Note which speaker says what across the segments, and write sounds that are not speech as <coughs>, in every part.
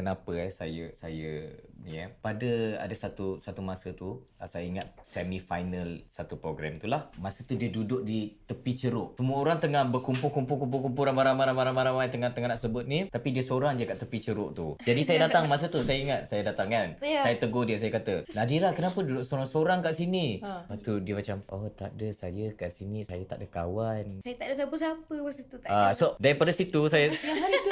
Speaker 1: kenapa eh saya saya ni eh pada ada satu satu masa tu ah, saya ingat semi final satu program tu lah masa tu dia duduk di tepi ceruk semua orang tengah berkumpul-kumpul-kumpul-kumpul ramai-ramai ramai-ramai ramai tengah-tengah nak sebut ni tapi dia seorang je kat tepi ceruk tu jadi saya datang masa tu saya ingat saya datang kan
Speaker 2: Ya.
Speaker 1: saya tegur dia saya kata Nadira kenapa duduk seorang-seorang kat sini
Speaker 2: Ha.
Speaker 1: lepas tu dia macam oh tak ada saya kat sini saya tak ada kawan
Speaker 2: Saya tak ada siapa-siapa masa tu. Tak
Speaker 1: Ah,
Speaker 2: ada.
Speaker 1: so daripada situ saya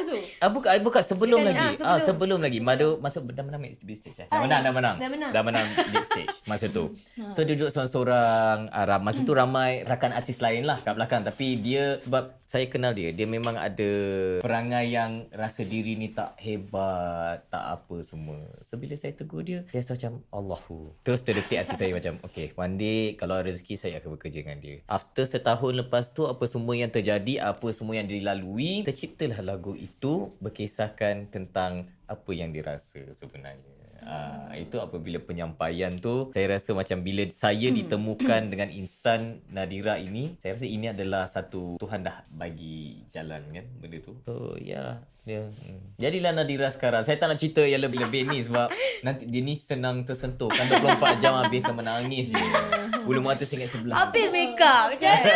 Speaker 3: tu.
Speaker 1: Ah bukan ah, bukan sebelum lagi.
Speaker 2: ah,
Speaker 1: Ah
Speaker 2: sebelum.
Speaker 1: sebelum, sebelum lagi. Madu masuk dah menang big stage eh. Dah
Speaker 2: Ah,
Speaker 1: menang dah menang.
Speaker 2: dah menang.
Speaker 1: Dah menang big stage masa tu. <laughs> So dia duduk seorang-seorang ah, masa tu ramai rakan artis lain lah kat belakang tapi dia sebab saya kenal dia dia memang ada perangai yang rasa diri ni tak hebat, tak apa semua. So bila saya tegur dia, dia rasa macam Allahu. Terus terdetik hati saya macam okay, one day kalau rezeki saya akan bekerja dengan dia. After setahun lepas tu apa semua yang terjadi, apa semua yang dilalui, terciptalah lagu itu berkisahkan tentang apa yang dirasa sebenarnya. Ah, itu apabila penyampaian tu saya rasa macam bila saya ditemukan <coughs> dengan insan Nadira ini saya rasa ini adalah satu Tuhan dah bagi jalan kan benda tu so ya yeah, hmm. jadilah Nadira sekarang saya tak nak cerita yang lebih-lebih ni sebab <laughs> nanti dia ni senang tersentuh kan 24 jam habis kan menangis je <laughs> bulu mata tinggal sebelah
Speaker 2: Habis make up. Macam mana?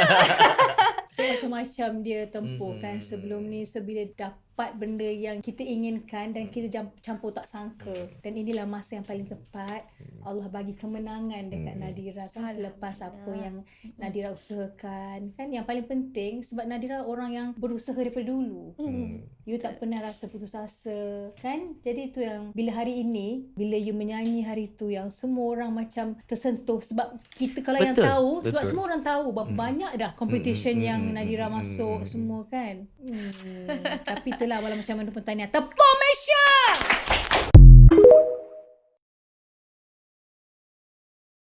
Speaker 2: <laughs>
Speaker 3: So macam-macam dia tempuh kan sebelum ni so bila dapat benda yang kita inginkan dan kita jam- campur tak sangka. Dan inilah masa yang paling tepat. Allah bagi kemenangan dekat
Speaker 1: Mm.
Speaker 3: Nadira kan selepas apa yang Nadira usahakan. Kan yang paling penting sebab Nadira orang yang berusaha daripada dulu.
Speaker 1: Hmm.
Speaker 3: You tak pernah rasa putus asa kan? Jadi itu yang Bila hari ini Bila you menyanyi hari tu Yang semua orang macam Tersentuh Sebab kita kalau yang
Speaker 1: Betul,
Speaker 3: tahu Sebab
Speaker 1: betul.
Speaker 3: semua orang tahu Berapa
Speaker 1: Hmm.
Speaker 3: banyak dah Competition
Speaker 1: Hmm,
Speaker 3: yang
Speaker 1: hmm,
Speaker 3: Nadira
Speaker 1: hmm,
Speaker 3: masuk
Speaker 1: hmm,
Speaker 3: Semua kan? Hmm. <laughs> Tapi katalah walau macam mana pun tanya. Tepuk Malaysia